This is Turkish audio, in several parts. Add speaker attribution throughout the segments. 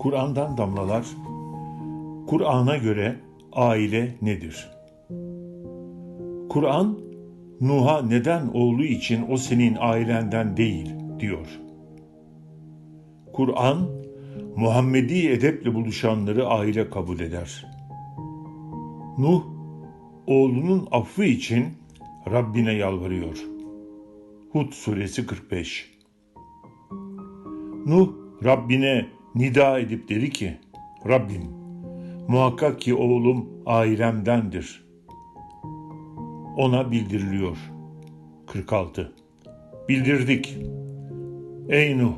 Speaker 1: Kur'an'dan damlalar. Kur'an'a göre aile nedir? Kur'an, Nuh'a neden olduğu için o senin ailenden değil diyor. Kur'an, Muhammedi edeple buluşanları aile kabul eder. Nuh, oğlunun affı için Rabbine yalvarıyor. Hud suresi 45 Nuh, Rabbine nida edip dedi ki, Rabbim, muhakkak ki oğlum ailemdendir. Ona bildiriliyor. 46 Bildirdik. Ey Nuh,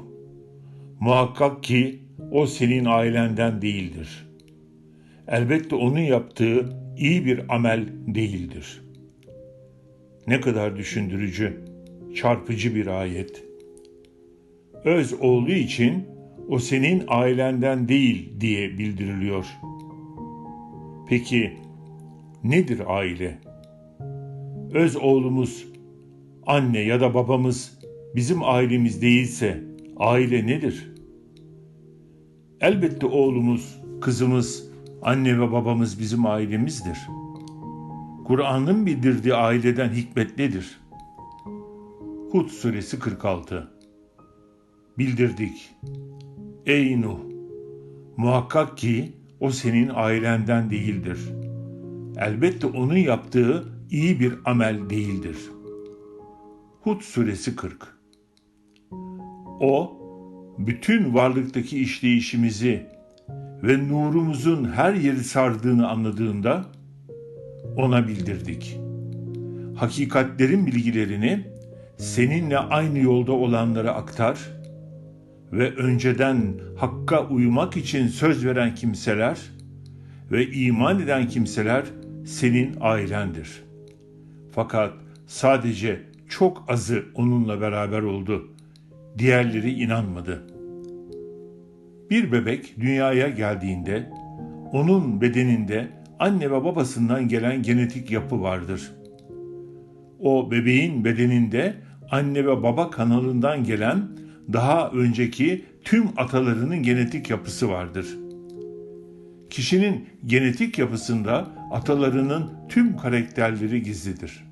Speaker 1: muhakkak ki o senin ailenden değildir. Elbette onun yaptığı iyi bir amel değildir. Ne kadar düşündürücü, çarpıcı bir ayet. Öz olduğu için o senin ailenden değil diye bildiriliyor. Peki nedir aile? Öz oğlumuz, anne ya da babamız bizim ailemiz değilse aile nedir? Elbette oğlumuz, kızımız, anne ve babamız bizim ailemizdir. Kur'an'ın bildirdiği aileden hikmet nedir? Hud suresi 46 Bildirdik. Ey Nuh! Muhakkak ki o senin ailenden değildir. Elbette onun yaptığı iyi bir amel değildir. Hud suresi 40 O, bütün varlıktaki işleyişimizi ve nurumuzun her yeri sardığını anladığında ona bildirdik. Hakikatlerin bilgilerini seninle aynı yolda olanlara aktar ve önceden hakka uymak için söz veren kimseler ve iman eden kimseler senin ailendir. Fakat sadece çok azı onunla beraber oldu. Diğerleri inanmadı. Bir bebek dünyaya geldiğinde onun bedeninde anne ve babasından gelen genetik yapı vardır. O bebeğin bedeninde anne ve baba kanalından gelen daha önceki tüm atalarının genetik yapısı vardır. Kişinin genetik yapısında atalarının tüm karakterleri gizlidir.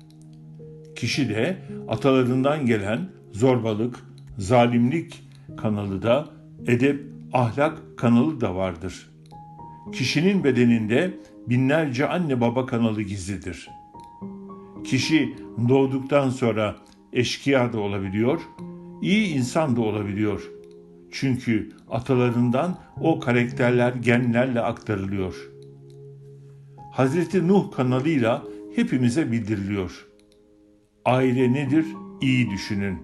Speaker 1: Kişi de atalarından gelen zorbalık, zalimlik kanalı da edep, ahlak kanalı da vardır. Kişinin bedeninde binlerce anne baba kanalı gizlidir. Kişi doğduktan sonra eşkıya da olabiliyor, iyi insan da olabiliyor. Çünkü atalarından o karakterler genlerle aktarılıyor. Hazreti Nuh kanalıyla hepimize bildiriliyor. Aile nedir? İyi düşünün.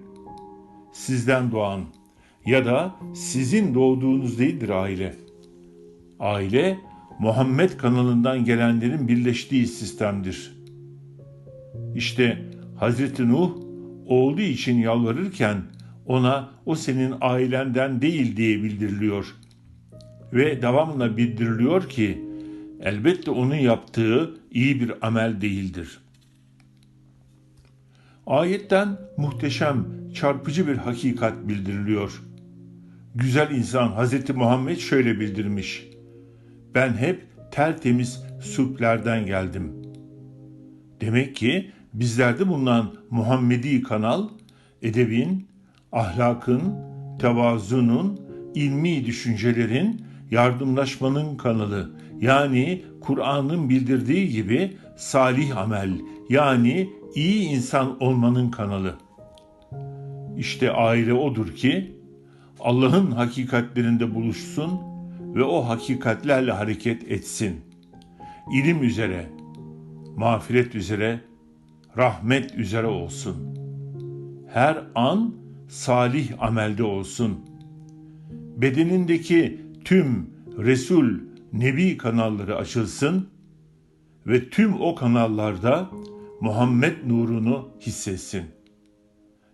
Speaker 1: Sizden doğan ya da sizin doğduğunuz değildir aile. Aile Muhammed kanalından gelenlerin birleştiği sistemdir. İşte Hazreti Nuh oğlu için yalvarırken ona o senin ailenden değil diye bildiriliyor. Ve devamla bildiriliyor ki elbette onun yaptığı iyi bir amel değildir. Ayetten muhteşem, çarpıcı bir hakikat bildiriliyor. Güzel insan Hz. Muhammed şöyle bildirmiş. Ben hep tertemiz süplerden geldim. Demek ki bizlerde bulunan Muhammedi kanal edebin, ahlakın, tevazunun, ilmi düşüncelerin, yardımlaşmanın kanalı yani Kur'an'ın bildirdiği gibi salih amel yani iyi insan olmanın kanalı. İşte aile odur ki Allah'ın hakikatlerinde buluşsun ve o hakikatlerle hareket etsin. İlim üzere, mağfiret üzere, rahmet üzere olsun. Her an salih amelde olsun. Bedenindeki tüm Resul, Nebi kanalları açılsın ve tüm o kanallarda Muhammed nurunu hissetsin.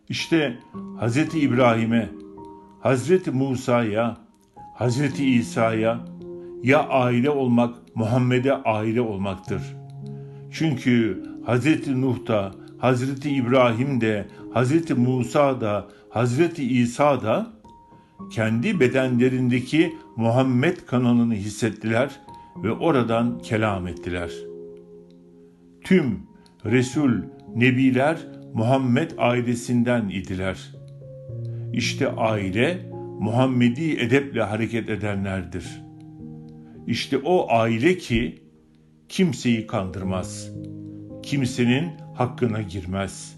Speaker 1: İşte Hz. İbrahim'e, Hz. Musa'ya, Hz. İsa'ya ya aile olmak Muhammed'e aile olmaktır. Çünkü Hz. Nuh da, Hz. İbrahim de, Hz. Musa da, Hz. İsa da kendi bedenlerindeki Muhammed kanalını hissettiler ve oradan kelam ettiler. Tüm Resul, Nebiler Muhammed ailesinden idiler. İşte aile Muhammedi edeple hareket edenlerdir. İşte o aile ki kimseyi kandırmaz. Kimsenin hakkına girmez.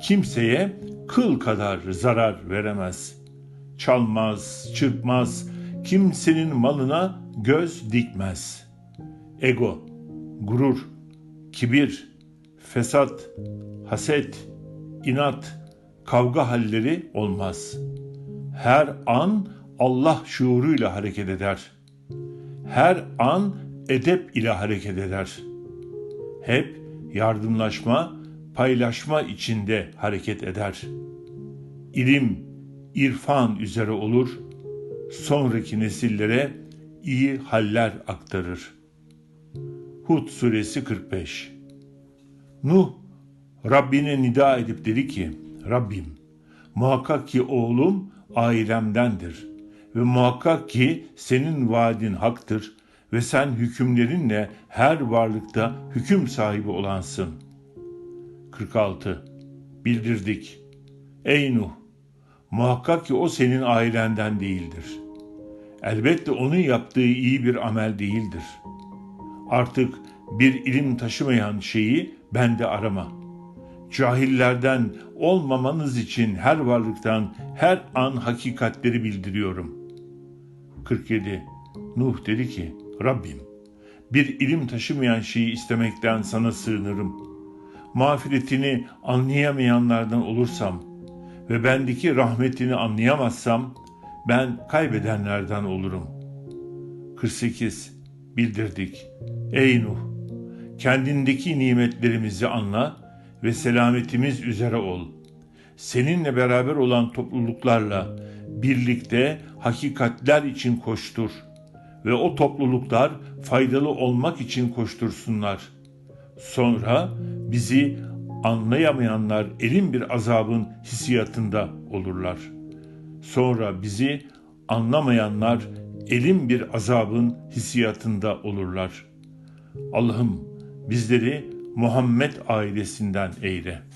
Speaker 1: Kimseye kıl kadar zarar veremez. Çalmaz, çırpmaz, kimsenin malına göz dikmez. Ego, gurur, kibir, fesat, haset, inat, kavga halleri olmaz. Her an Allah şuuruyla hareket eder. Her an edep ile hareket eder. Hep yardımlaşma, paylaşma içinde hareket eder. İlim, irfan üzere olur, sonraki nesillere iyi haller aktarır. Hud suresi 45 Nuh Rabbine nida edip dedi ki, Rabbim muhakkak ki oğlum ailemdendir ve muhakkak ki senin vaadin haktır ve sen hükümlerinle her varlıkta hüküm sahibi olansın. 46. Bildirdik. Ey Nuh! Muhakkak ki o senin ailenden değildir. Elbette onun yaptığı iyi bir amel değildir. Artık bir ilim taşımayan şeyi bende arama. Cahillerden olmamanız için her varlıktan her an hakikatleri bildiriyorum. 47. Nuh dedi ki, Rabbim, bir ilim taşımayan şeyi istemekten sana sığınırım. Mağfiretini anlayamayanlardan olursam ve bendeki rahmetini anlayamazsam ben kaybedenlerden olurum. 48. Bildirdik. Ey Nuh! Kendindeki nimetlerimizi anla ve selametimiz üzere ol. Seninle beraber olan topluluklarla birlikte hakikatler için koştur ve o topluluklar faydalı olmak için koştursunlar. Sonra bizi anlayamayanlar elin bir azabın hissiyatında olurlar. Sonra bizi anlamayanlar elin bir azabın hissiyatında olurlar. Allah'ım bizleri Muhammed ailesinden eyle.''